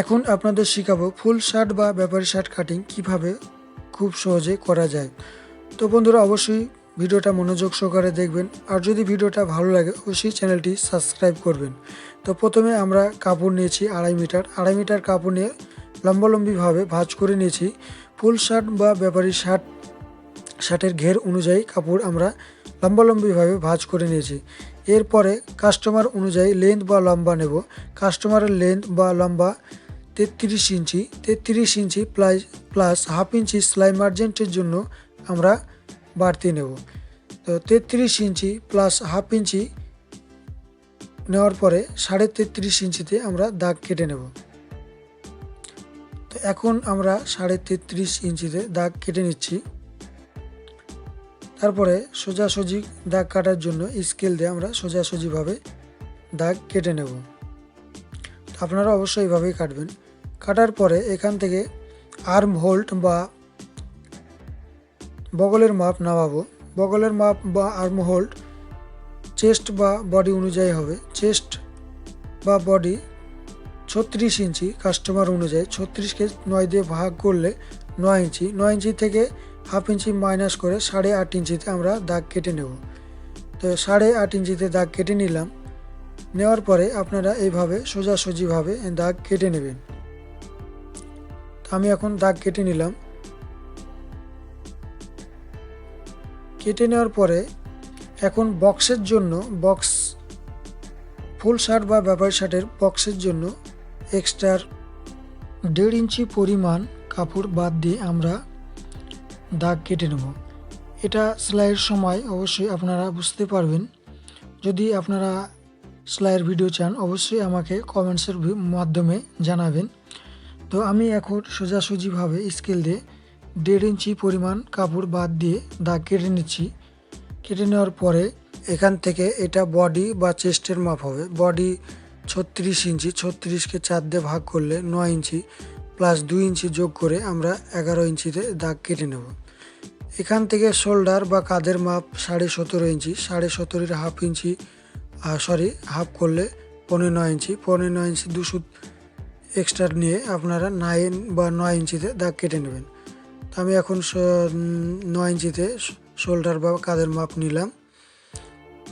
এখন আপনাদের শেখাবো ফুল শার্ট বা ব্যাপারী শার্ট কাটিং কীভাবে খুব সহজে করা যায়। তো বন্ধুরা, অবশ্যই ভিডিওটা মনোযোগ সহকারে দেখবেন। আর যদি ভিডিওটা ভালো লাগে, অবশ্যই চ্যানেলটি সাবস্ক্রাইব করবেন। তো প্রথমে আমরা কাপড় নিয়েছি আড়াই মিটার। আড়াই মিটার কাপড় নিয়ে লম্বালম্বিভাবে ভাঁজ করে নিয়েছি। ফুল শার্ট বা ব্যাপারী শার্ট, শার্টের ঘের অনুযায়ী কাপড় আমরা লম্বালম্বিভাবে ভাঁজ করে নিয়েছি। এরপরে কাস্টমার অনুযায়ী লেন্থ বা লম্বা নেব। কাস্টমারের লেন্থ বা লম্বা তেত্রিশ ইঞ্চি তেত্রিশ inch plus plus half inch সেলাই মার্জেন্টের জন্য আমরা বাড়তি নেব। তো তেত্রিশ ইঞ্চি প্লাস হাফ ইঞ্চি নেওয়ার পরে সাড়ে তেত্রিশ ইঞ্চিতে আমরা দাগ কেটে নেব। তো এখন আমরা সাড়ে তেত্রিশ ইঞ্চিতে দাগ কেটে নিচ্ছি। তারপরে সোজাসুজি দাগ কাটার জন্য স্কেল দিয়ে আমরা সোজাসুজিভাবে দাগ কেটে নেব। আপনারা অবশ্যই এইভাবেই কাটবেন। কাটার পরে এখান থেকে আর্ম হোল্ড বা বগলের মাপ নামাবো। বগলের মাপ বা আর্ম হোল্ড চেস্ট বা বডি অনুযায়ী হবে। চেস্ট বা বডি ছত্রিশ ইঞ্চি কাস্টমার অনুযায়ী। ছত্রিশকে নয় দিয়ে ভাগ করলে নয় ইঞ্চি। নয় ইঞ্চি থেকে হাফ ইঞ্চি মাইনাস করে সাড়ে আট ইঞ্চিতে আমরা দাগ কেটে নেব। তো সাড়ে আট ইঞ্চিতে দাগ কেটে নিলাম। নেওয়ার পরে আপনারা এইভাবে সোজাসুজিভাবে দাগ কেটে নেবেন। আমি এখন দাগ কেটে নিলাম। কেটে নেওয়ার পরে এখন বক্সের জন্য বক্স, ফুল শার্ট বা ব্যাপারী শার্টের বক্সের জন্য এক্সট্রার দেড় ইঞ্চি পরিমাণ কাপড় বাদ দিয়ে আমরা দাগ কেটে নেব। এটা সেলাইয়ের সময় অবশ্যই আপনারা বুঝতে পারবেন। যদি আপনারা সেলাইয়ের ভিডিও চান, অবশ্যই আমাকে কমেন্টসের মাধ্যমে জানাবেন। তো আমি এখন সোজাসুজিভাবে স্কেল দিয়ে দেড় ইঞ্চি পরিমাণ কাপড় বাদ দিয়ে দাগ কেটে নিচ্ছি। কেটে নেওয়ার পরে এখান থেকে এটা বডি বা চেস্টের মাপ হবে। বডি ছত্রিশ ইঞ্চি ছত্রিশকে চার দিয়ে ভাগ করলে নয় ইঞ্চি প্লাস দুই ইঞ্চি যোগ করে আমরা এগারো ইঞ্চিতে দাগ কেটে নেব। এখান থেকে শোল্ডার বা কাঁধের মাপ সাড়ে সতেরো ইঞ্চি, সাড়ে সতেরোর হাফ ইঞ্চি সরি হাফ করলে পনেরো নয় ইঞ্চি, পনেরো নয় ইঞ্চি দুশো এক্সট্রা নিয়ে আপনারা নাইন বা নয় ইঞ্চিতে দাগ কেটে নেবেন। তো আমি এখন নয় ইঞ্চিতে শোল্ডার বা কাঁধের মাপ নিলাম।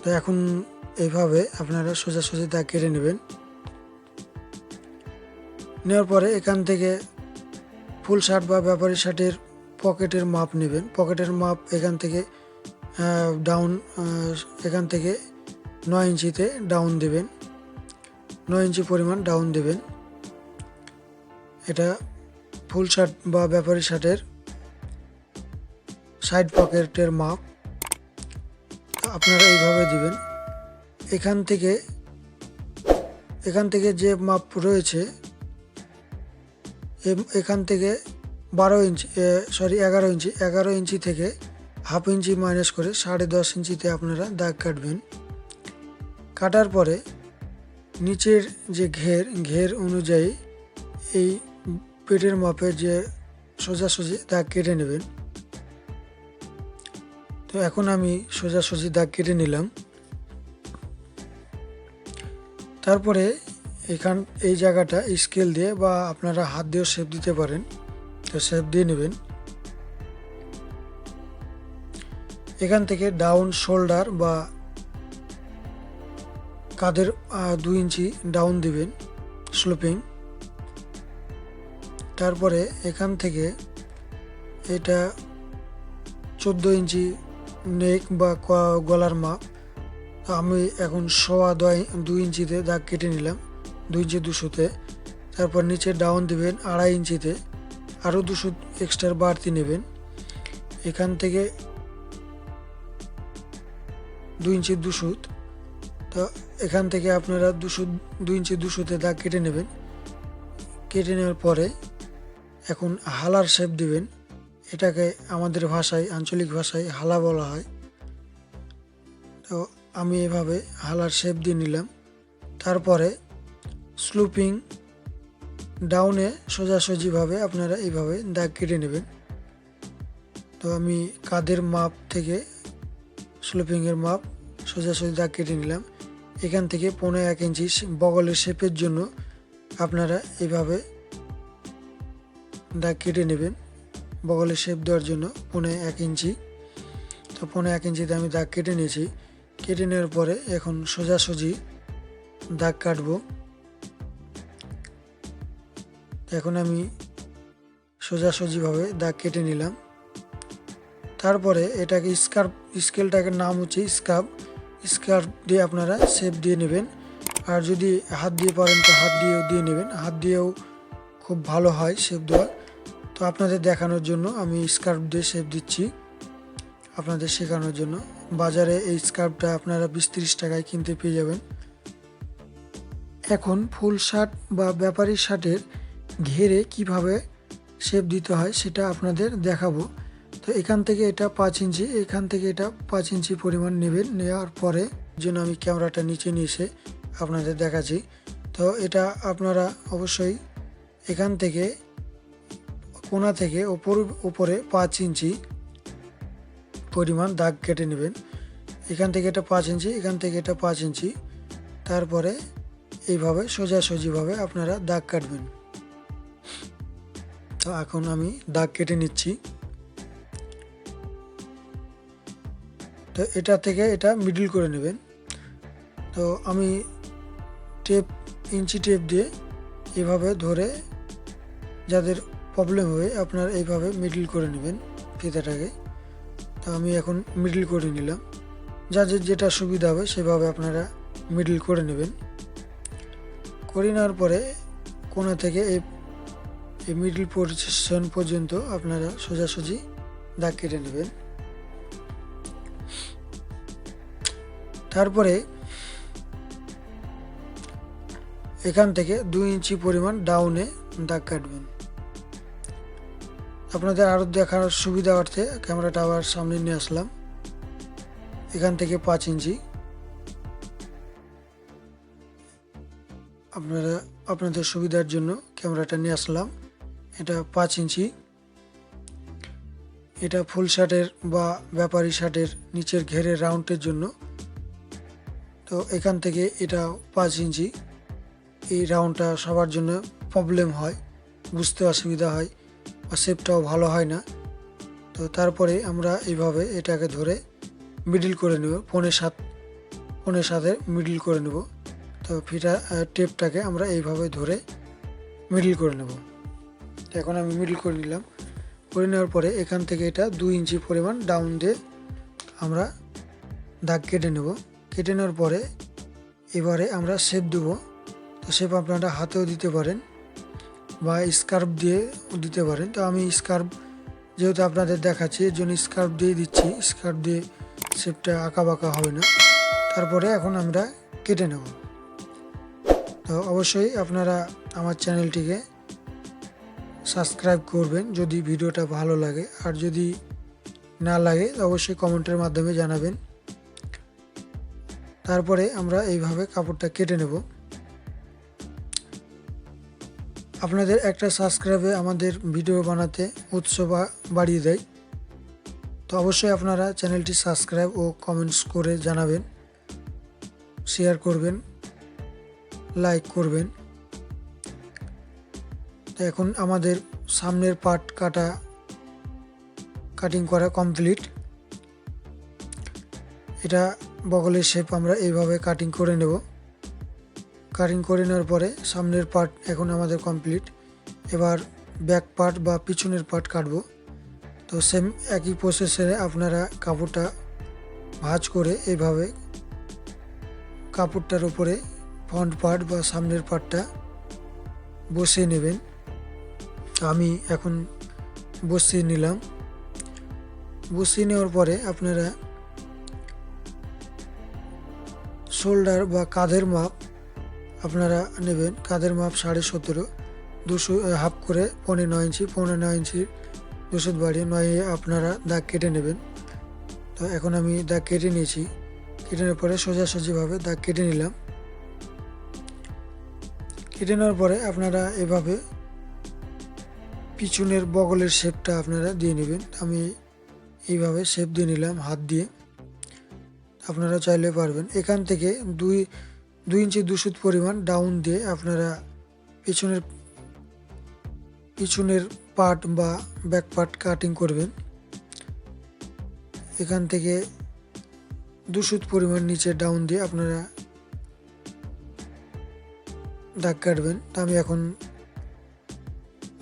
তো এখন এইভাবে আপনারা সোজাসুজি দাগ কেটে নেবেন। নেওয়ার পরে এখান থেকে ফুল শার্ট বা ব্যাপারী শার্টের পকেটের মাপ নেবেন। পকেটের মাপ এখান থেকে ডাউন এখান থেকে নয় ইঞ্চিতে ডাউন দেবেন। নয় ইঞ্চি পরিমাণ ডাউন দেবেন। এটা ফুল শার্ট বা ব্যাপারী শার্টের সাইড পকেটের মাপ। আপনারা এইভাবে দিবেন। এখান থেকে এখান থেকে যে মাপ রয়েছে এখান থেকে বারো ইঞ্চি সরি, এগারো ইঞ্চি এগারো ইঞ্চি থেকে হাফ ইঞ্চি মাইনাস করে সাড়ে দশ ইঞ্চিতে আপনারা দাগ কাটবেন। কাটার পরে নিচের যে ঘের ঘের অনুযায়ী এই পেটের মাপে যে সোজাসুজি দাগ কেটে নেবেন। তো এখন আমি সোজাসুজি দাগ কেটে নিলাম। তারপরে এখান, এই জায়গাটা স্কেল দিয়ে বা আপনারা হাত দিয়েও শেপ দিতে পারেন। তো শেপ দিয়ে নেবেন। এখান থেকে ডাউন শোল্ডার বা কাদের দু ইঞ্চি ডাউন দিবেন স্লোপিং তারপরে এখান থেকে এটা চোদ্দ ইঞ্চি নেক বা গলার মাপ। আমি এখন সোয়া দুই ইঞ্চিতে দাগ কেটে নিলাম, দুই ইঞ্চি দুশোতে। তারপর নিচে ডাউন দেবেন আড়াই ইঞ্চিতে, আরও দুশো এক্সট্রা বাড়তি নেবেন। এখান থেকে দুই ইঞ্চি দুশো, তো এখান থেকে আপনারা দুশো, দুই ইঞ্চি দুশোতে দাগ কেটে নেবেন। কেটে নেওয়ার পরে এখন হালার শেপ দিবেন। এটাকে আমাদের ভাষায়, আঞ্চলিক ভাষায় হালা বলা হয়। তো আমি এভাবে হালার শেপ দিয়ে নিলাম। তারপরে স্লুপিং ডাউনে সোজাসুজিভাবে আপনারা এইভাবে দাগ কেটে নেবেন। তো আমি কাদের মাপ থেকে স্লুপিংয়ের মাপ সোজাসুজি দাগ কেটে নিলাম। এখান থেকে পনেরো এক ইঞ্চি বগলের শেপের জন্য আপনারা এইভাবে দাগ কেটে নেবেন বগলে শেপ দেওয়ার জন্য, পনে এক ইঞ্চি। তো পনে এক ইঞ্চিতে আমি দাগ কেটে নিয়েছি। কেটে নেওয়ার পরে এখন সোজাসুজি দাগ কাটব। এখন আমি সোজাসুজিভাবে দাগ কেটে নিলাম। তারপরে এটাকে স্কার্ফ স্কেলটাকে নাম হচ্ছে স্কার্ফ স্কার্ফ দিয়ে আপনারা শেপ দিয়ে নেবেন। আর যদি হাত দিয়ে পারেন তো হাত দিয়েও দিয়ে নেবেন। হাত দিয়েও খুব ভালো হয় শেপ দেওয়া তো আপনাদের দেখানোর জন্য আমি স্কার্ফ দিয়ে শেপ দিচ্ছি। আপনাদের শেখানোর জন্য। বাজারে এই স্কার্ফটা আপনারা বিশ তিরিশ টাকায় কিনতে পেয়ে যাবেন। এখন ফুল শার্ট বা ব্যাপারী শার্টের ঘেরে কীভাবে শেপ দিতে হয় সেটা আপনাদের দেখাবো। তো এখান থেকে এটা পাঁচ ইঞ্চি, এখান থেকে এটা পাঁচ ইঞ্চি পরিমাণ নেবেন। নেওয়ার পরে জন্য আমি ক্যামেরাটা নিচে নিয়ে এসে আপনাদের দেখাচ্ছি। তো এটা আপনারা অবশ্যই এখান থেকে কোনা থেকে ওপর, উপরে পাঁচ ইঞ্চি পরিমাণ দাগ কেটে নেবেন। এখান থেকে এটা পাঁচ ইঞ্চি, এখান থেকে এটা পাঁচ ইঞ্চি। তারপরে এইভাবে সোজাসুজিভাবে আপনারা দাগ কাটবেন। তো এখন আমি দাগ কেটে নিচ্ছি। তো এটা থেকে এটা মিডিল করে নেবেন। তো আমি টেপ, ইঞ্চি টেপ দিয়ে এভাবে ধরে যাদের প্রবলেম হবে আপনার এইভাবে মিডিল করে নেবেন ফিতাটাকে। তো আমি এখন মিডিল করে নিলাম। যাদের যেটা সুবিধা হবে সেভাবে আপনারা মিডিল করে নেবেন। করে নেওয়ার পরে কোনা থেকে এই এই মিডিল পজিশন পর্যন্ত আপনারা সোজাসুজি দাগ কেটে নেবেন। তারপরে এখান থেকে দুই ইঞ্চি পরিমাণ ডাউনে দাগ কাটবেন। আপনাদের আরও দেখার সুবিধা অর্থে ক্যামেরাটা আবার সামনে নিয়ে আসলাম। এখান থেকে পাঁচ ইঞ্চি। আপনারা, আপনাদের সুবিধার জন্য ক্যামেরাটা নিয়ে আসলাম। এটা পাঁচ ইঞ্চি। এটা ফুল শার্টের বা ব্যাপারী শার্টের নিচের ঘেরে রাউন্ডের জন্য। তো এখান থেকে এটা পাঁচ ইঞ্চি। এই রাউন্ডটা সবার জন্য প্রবলেম হয়, বুঝতে অসুবিধা হয়। বা শেপটাও ভালো হয় না। তো তারপরে আমরা এইভাবে এটাকে ধরে মিডিল করে নেব পনে সাত পনে সাতের মিডিল করে নেব। তো ফিটা টেপটাকে আমরা এইভাবে ধরে মিডিল করে নেব। এখন আমি মিডিল করে নিলাম। করে নেওয়ার পরে এখান থেকে এটা দুই ইঞ্চি পরিমাণ ডাউন দিয়ে আমরা দাগ কেটে নেব। কেটে নেওয়ার পরে এবারে আমরা শেপ দেব। তো শেপ আপনারা হাতেও দিতে পারেন। বা স্কার্ফ দিয়ে দিতে পারেন। তো আমি স্কার্ফ যেহেতু আপনাদের দেখাচ্ছি, এর জন্য স্কার্ফ দিয়ে দিচ্ছি। স্কার্ফ দিয়ে শেপটা আঁকা বাঁকা হবে না। তারপরে এখন আমরা কেটে নেব। তো অবশ্যই আপনারা আমার চ্যানেলটিকে সাবস্ক্রাইব করবেন যদি ভিডিওটা ভালো লাগে। আর যদি না লাগে অবশ্যই কমেন্টের মাধ্যমে জানাবেন। তারপরে আমরা এইভাবে কাপড়টা কেটে নেব। আপনাদের একটা সাবস্ক্রাইবে আমাদের ভিডিও বানাতে উৎসাহ বাড়িয়ে দেয়। তো অবশ্যই আপনারা চ্যানেলটি সাবস্ক্রাইব ও কমেন্টস করে জানাবেন শেয়ার করবেন লাইক করবেন। তো এখন আমাদের সামনের পার্ট কাটা কাটিং করা কমপ্লিট এটা বগলের শেপ আমরা এইভাবে কাটিং করে নেব। কাটিং করে নেওয়ার পরে সামনের পার্ট এখন আমাদের কমপ্লিট এবার ব্যাক পার্ট বা পিছনের পার্ট কাটবো। তো সেম একই প্রসেসে আপনারা কাপড়টা ভাঁজ করে এইভাবে কাপড়টার উপরে ফ্রন্ট পার্ট বা সামনের পার্টটা বসিয়ে নেবেন। আমি এখন বসিয়ে নিলাম। বসিয়ে নেওয়ার পরে আপনারা শোল্ডার বা কাঁধের মাপ আপনারা নেবেন কাঁধের মাপ সাড়ে সতেরো, দুশো হাফ করে পনেরো নয় ইঞ্চি পনেরো নয় ইঞ্চির দুশো বাড়িয়ে নয়ে আপনারা দাগ কেটে নেবেন। তো এখন আমি দাগ কেটে নিয়েছি। কেটে নেওয়ার পরে সোজাসুজিভাবে দাগ কেটে নিলাম। কেটে নেওয়ার পরে আপনারা এভাবে পিছনের বগলের শেপটা আপনারা দিয়ে নেবেন। আমি এইভাবে শেপ দিয়ে নিলাম হাত দিয়ে। আপনারা চাইলে পারবেন। এখান থেকে দুই দুই ইঞ্চি দুশুত পরিমাণ ডাউন দিয়ে আপনারা পিছনের পিছনের পার্ট বা ব্যাক পার্ট কাটিং করবেন। এখান থেকে দুশুত পরিমাণ নিচে ডাউন দিয়ে আপনারা দাগ কাটবেন। তা আমি এখন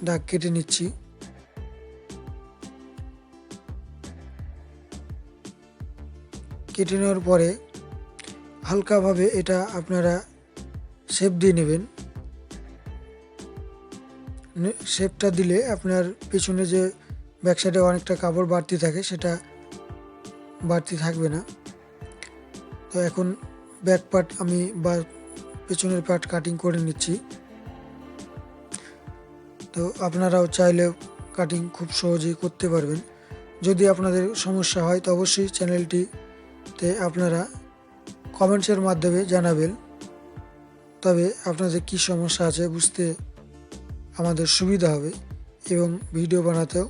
দাগ কেটে নিচ্ছি। কেটে নেওয়ার পরে হালকাভাবে এটা আপনারা শেপ দিয়ে নেবেন। শেপটা দিলে আপনার পেছনে যে ব্যাক সাইডে অনেকটা কাপড় বাড়তি থাকে, সেটা বাড়তি থাকবে না। তো এখন ব্যাক পার্ট আমি বা পেছনের পার্ট কাটিং করে নিচ্ছি। তো আপনারাও চাইলে কাটিং খুব সহজেই করতে পারবেন। যদি আপনাদের সমস্যা হয়, তো অবশ্যই চ্যানেলটিতে আপনারা কমেন্টসের মাধ্যমে জানাবেন। তবে আপনাদের কি সমস্যা আছে বুঝতে আমাদের সুবিধা হবে এবং ভিডিও বানাতেও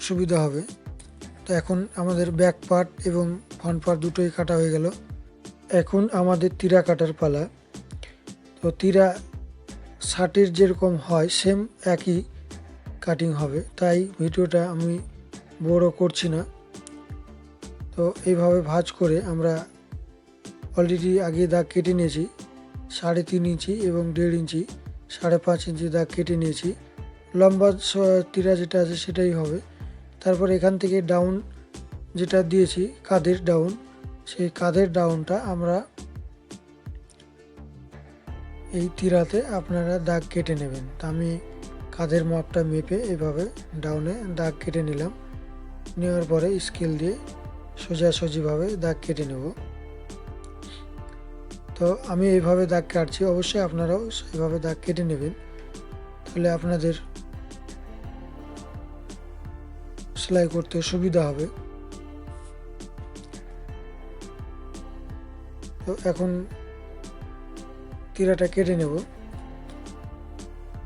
সুবিধা হবে। তো এখন আমাদের ব্যাক পার্ট এবং ফ্রন্ট পার্ট দুটোই কাটা হয়ে গেল। এখন আমাদের তীরা কাটার পালা। তো তীরা শার্টের যেরকম হয় সেম একই কাটিং হবে। তাই ভিডিওটা আমি বড় করছি না। তো এইভাবে ভাঁজ করে আমরা অলরেডি আগে দাগ কেটে নিয়েছি, সাড়ে তিন ইঞ্চি এবং দেড় ইঞ্চি, সাড়ে পাঁচ ইঞ্চি দাগ কেটে নিয়েছি। লম্বা তীরা যেটা আছে সেটাই হবে। তারপর এখান থেকে ডাউন যেটা দিয়েছি, কাঁধের ডাউন সেই কাঁধের ডাউনটা আমরা এই তীরাতে আপনারা দাগ কেটে নেবেন। তা আমি কাঁধের মাপটা মেপে এভাবে ডাউনে দাগ কেটে নিলাম। নেওয়ার পরে স্কেল দিয়ে সোজাসুজিভাবে দাগ কেটে নেব। তো আমি এইভাবে দাগ কাটছি, অবশ্যই আপনারাও সেইভাবে দাগ কেটে নেবেন। তাহলে আপনাদের সেলাই করতে সুবিধা হবে। তো এখন তীরাটা কেটে নেব।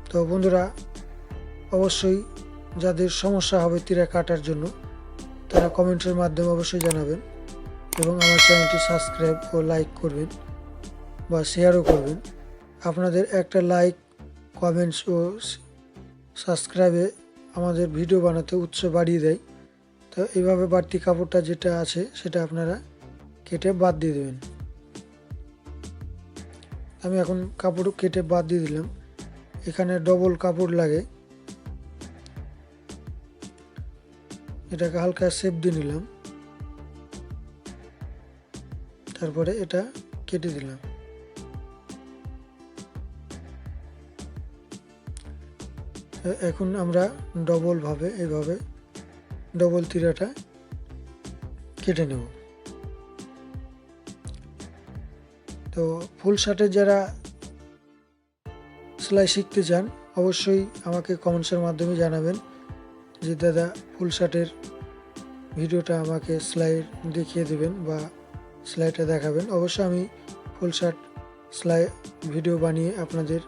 তো বন্ধুরা, অবশ্যই যাদের সমস্যা হবে তীরা কাটার জন্য তারা কমেন্টের মাধ্যমে অবশ্যই জানাবেন এবং আমার চ্যানেলটি সাবস্ক্রাইব ও লাইক করবেন বা শেয়ারও করবেন। আপনাদের একটা লাইক, কমেন্টস ও সাবস্ক্রাইবে আমাদের ভিডিও বানাতে উৎস বাড়িয়ে দেয়। তো এইভাবে বাড়তি কাপড়টা যেটা আছে সেটা আপনারা কেটে বাদ দিয়ে দেবেন। আমি এখন কাপড় কেটে বাদ দিয়ে দিলাম। এখানে ডবল কাপড় লাগে। এটাকে হালকা শেপ দিয়ে নিলাম। তারপরে এটা কেটে দিলাম। এখন আমরা ডবল ভাবে এইভাবে ডবল তিরাটা কেটে নেব। তো ফুল শার্টের যারা সেলাই শিখতে চান, অবশ্যই আমাকে কমেন্টসের মাধ্যমে জানাবেন। যে দাদা, ফুল শার্টের ভিডিওটা আমাকে সেলাই দেখিয়ে দেবেন বা সেলাইটা দেখাবেন। অবশ্যই আমি ফুল শার্ট সেলাই ভিডিও বানিয়ে আপনাদের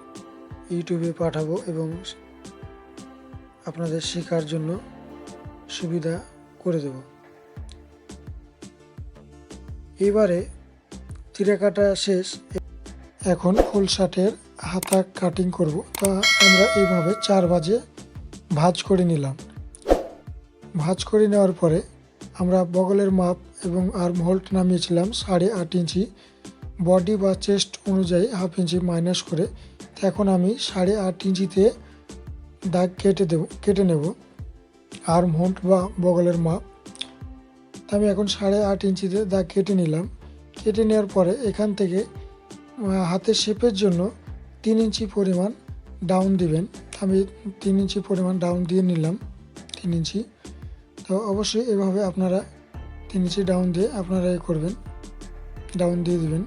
ইউটিউবে পাঠাবো এবং আপনাদের শেখার জন্য সুবিধা করে দেব। এবারে চিরা কাটা শেষ। এখন ফুল শার্টের হাতা কাটিং করব। তা আমরা এইভাবে চার বাজে ভাঁজ করে নিলাম। ভাঁজ করে নেওয়ার পরে আমরা বগলের মাপ এবং আর্ম হোল্ড নামিয়েছিলাম সাড়ে আট ইঞ্চি। বডি বা চেস্ট অনুযায়ী হাফ ইঞ্চি মাইনাস করে এখন আমি সাড়ে আট ইঞ্চিতে দাগ কেটে দেব, কেটে নেব। আর্ম হোল্ড বা বগলের মাপ। আমি এখন সাড়ে আট ইঞ্চিতে দাগ কেটে নিলাম। কেটে নেওয়ার পরে এখান থেকে হাতের শেপের জন্য তিন ইঞ্চি পরিমাণ ডাউন দিবেন। আমি তিন ইঞ্চি পরিমাণ ডাউন দিয়ে নিলাম, তিন ইঞ্চি। তো অবশ্যই এভাবে আপনারা তিন ইঞ্চি ডাউন দিয়ে আপনারা এ করবেন। ডাউন দিয়ে দেবেন।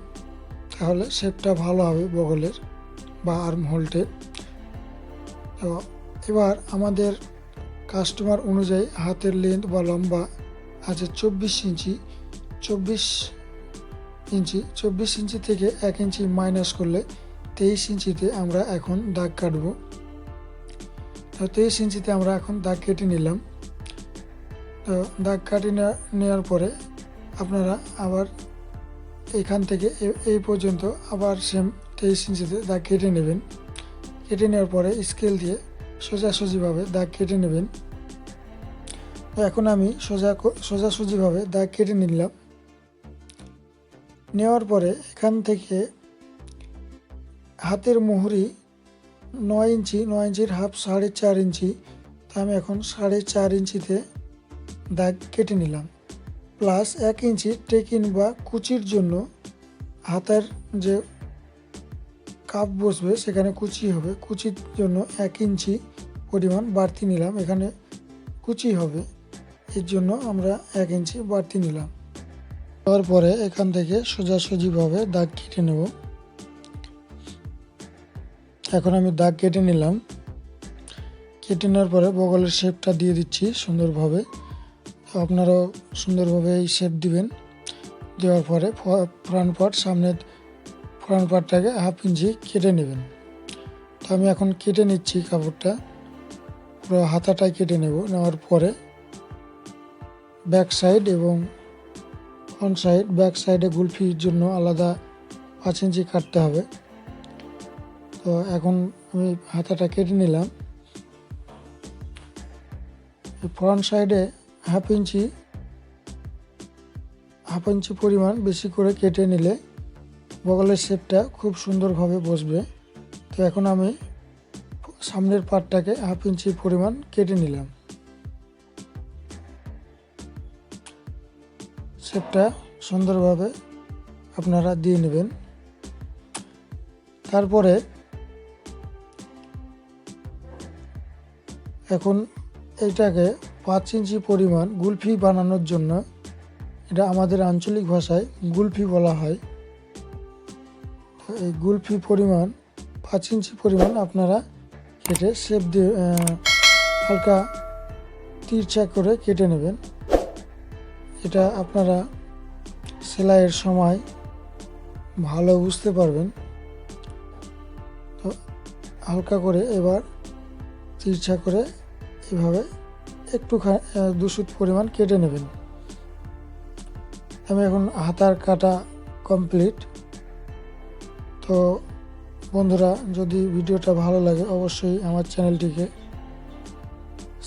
তাহলে শেপটা ভালো হবে বগলের বা আর্ম হোল্টের তো এবার আমাদের কাস্টমার অনুযায়ী হাতের লেন্থ বা লম্বা আছে চব্বিশ ইঞ্চি। চব্বিশ ইঞ্চি চব্বিশ ইঞ্চি থেকে এক ইঞ্চি মাইনাস করলে তেইশ ইঞ্চিতে আমরা এখন দাগ কাটব। তো তেইশ ইঞ্চিতে আমরা এখন দাগ কেটে নিলাম। তো দাগ কাটে নেওয়া- নেওয়ার পরে আপনারা আবার এখান থেকে এই পর্যন্ত আবার সেম তেইশ ইঞ্চিতে দাগ কেটে নেবেন। কেটে নেওয়ার পরে স্কেল দিয়ে সোজাসুজিভাবে দাগ কেটে নেবেন। তো এখন আমি সোজা সোজাসুজিভাবে দাগ কেটে নিলাম। নেওয়ার পরে এখান থেকে হাতের মুহুরি নয় ইঞ্চি, নয় ইঞ্চির হাফ সাড়ে চার ইঞ্চি, তা আমি এখন সাড়ে চার ইঞ্চিতে দাগ কেটে নিলাম। প্লাস এক ইঞ্চি টেকিন বা কুচির জন্য হাতের যে কাপ বসবে সেখানে কুচি হবে। কুচির জন্য এক ইঞ্চি পরিমাণ বাড়তি নিলাম। এখানে কুচি হবে। এর জন্য আমরা এক ইঞ্চি বাড়তি নিলাম। তারপরে এখান থেকে সোজাসুজিভাবে দাগ কেটে নেব। এখন আমি দাগ কেটে নিলাম। কেটে নেওয়ার পরে বগলের শেপটা দিয়ে দিচ্ছি সুন্দরভাবে। আপনারাও সুন্দরভাবে এই শেপ দিবেন। দেওয়ার পরে ফ্রন্ট পার্ট সামনের ফ্রন্ট পার্টটাকে হাফ ইঞ্চি কেটে নেবেন। তো আমি এখন কেটে নিচ্ছি কাপড়টা। পুরো হাতাটাই কেটে নেব। নেওয়ার পরে ব্যাক সাইড এবং ফ্রন্ট সাইড ব্যাক সাইডে গুলফির জন্য আলাদা পাঁচ ইঞ্চি কাটতে হবে। তো এখন আমি হাতাটা কেটে নিলাম। ফ্রন্ট সাইডে হাফ ইঞ্চি হাফ ইঞ্চি পরিমাণ বেশি করে কেটে নিলে বগলের শেপটা খুব সুন্দরভাবে বসবে। তো এখন আমি সামনের পার্টটাকে হাফ ইঞ্চি পরিমাণ কেটে নিলাম। শেপটা সুন্দরভাবে আপনারা দিয়ে নেবেন। তারপরে এখন এইটাকে পাঁচ ইঞ্চি পরিমাণ গুলফি বানানোর জন্য এটা আমাদের আঞ্চলিক ভাষায় গুলফি বলা হয়। এই গুলফি পরিমাণ, পাঁচ ইঞ্চি পরিমাণ আপনারা কেটে শেপ দিয়ে হালকা তিরছা করে কেটে নেবেন। এটা আপনারা সেলাইয়ের সময় ভালো বুঝতে পারবেন। তো হালকা করে এবার তিরছা করে এভাবে একটু দুশুত পরিমাণ কেটে নেবেন। আমি এখন হাতার কাটা কমপ্লিট তো বন্ধুরা, যদি ভিডিওটা ভালো লাগে, অবশ্যই আমার চ্যানেলটিকে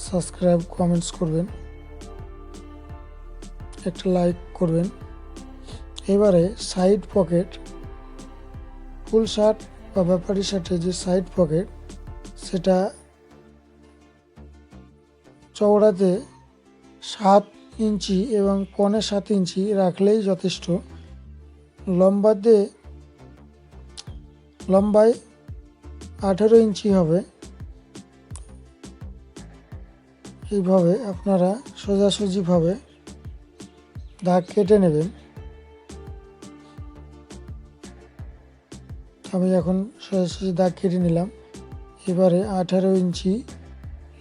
সাবস্ক্রাইব কমেন্টস করবেন। একটা লাইক করবেন। এবারে সাইড পকেট ফুল শার্ট বা ব্যাপারি শার্টের যে সাইড পকেট সেটা চওড়াতে সাত ইঞ্চি এবং পনে সাত ইঞ্চি রাখলেই যথেষ্ট। লম্বাতে লম্বায় আঠেরো ইঞ্চি হবে। এইভাবে আপনারা সোজাসুজিভাবে দাগ কেটে নেবেন। আমি এখন সোজাসুজি দাগ কেটে নিলাম। এবারে আঠারো ইঞ্চি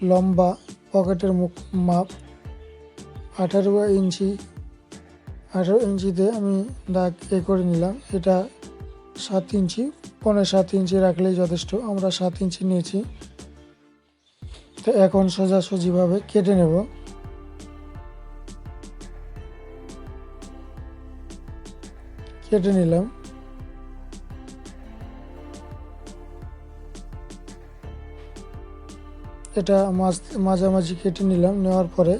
লম্বা পকেটের মুখ মাপ। আঠারো ইঞ্চি, আঠারো ইঞ্চিতে আমি দাগ এ করে নিলাম। এটা সাত ইঞ্চি পনেরো সাত ইঞ্চি রাখলেই যথেষ্ট। আমরা সাত ইঞ্চি নিয়েছি। তো এখন সোজাসুজিভাবে কেটে নেব। কেটে নিলাম। এটা মাঝ, মাঝামাঝি কেটে নিলাম, নেওয়ার পরে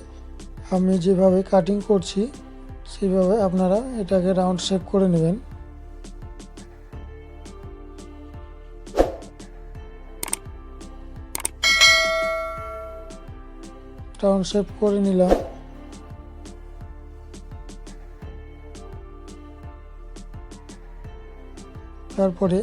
আমি যেভাবে কাটিং করছি, সেইভাবে আপনারা এটাকে রাউন্ড শেপ করে নেবেন। রাউন্ড শেপ করে নিলাম। তারপরে